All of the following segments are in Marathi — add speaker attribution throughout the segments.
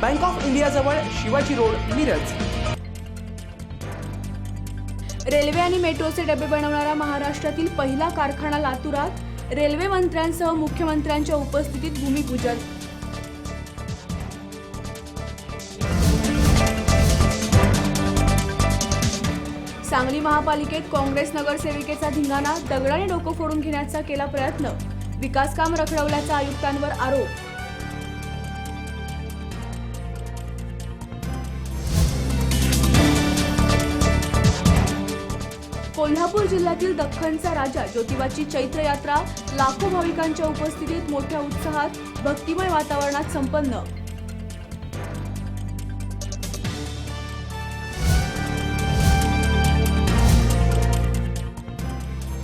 Speaker 1: बँक ऑफ इंडिया जवळ शिवाजी रोड मिरज.
Speaker 2: रेल्वे आणि मेट्रोचे डबे बनवणारा महाराष्ट्रातील पहिला कारखाना लातूरात रेल्वे मंत्र्यांसह मुख्यमंत्र्यांच्या उपस्थितीत भूमिपूजन. सांगली महापालिकेत काँग्रेस नगरसेविकेचा धिंगाणा दगडाने डोकं फोडून घेण्याचा केला प्रयत्न. विकासकाम रखडवल्याचा आयुक्तांवर आरोप. कोल्हापूर जिल्ह्यातील दख्खनचा राजा ज्योतिबाची चैत्र यात्रा लाखो भाविकांच्या उपस्थितीत मोठ्या उत्साहात भक्तिमय वातावरणात संपन्न.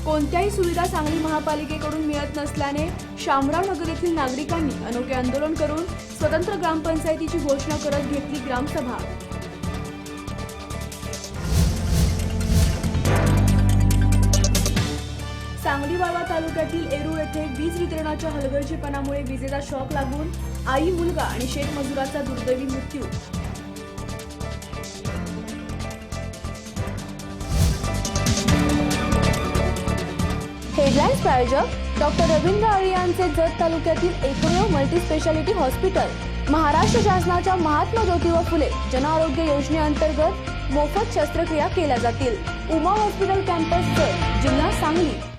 Speaker 2: कोणत्याही सुविधा सांगली महापालिकेकडून मिळत नसल्याने शामराव नगर येथील नागरिकांनी अनोखे आंदोलन करून स्वतंत्र ग्रामपंचायतीची घोषणा करत घेतली ग्रामसभा. वाळवा तालुक्यातील एरू येथे वीज वितरणाच्या हलगर्जीपणामुळे विजेचा शॉक लागून आई मुलगा आणि शेतमजुराचा दुर्दैवी मृत्यू.
Speaker 3: हेडलाईन्स प्रायोजक डॉक्टर रवींद्र आळे यांचे जत तालुक्यातील एकमेव मल्टीस्पेशालिटी हॉस्पिटल महाराष्ट्र शासनाच्या महात्मा ज्योतिबा फुले जनआरोग्य योजनेअंतर्गत मोफत शस्त्रक्रिया केल्या जातील. उमा हॉस्पिटल कॅम्पस जत जिल्हा सांगली.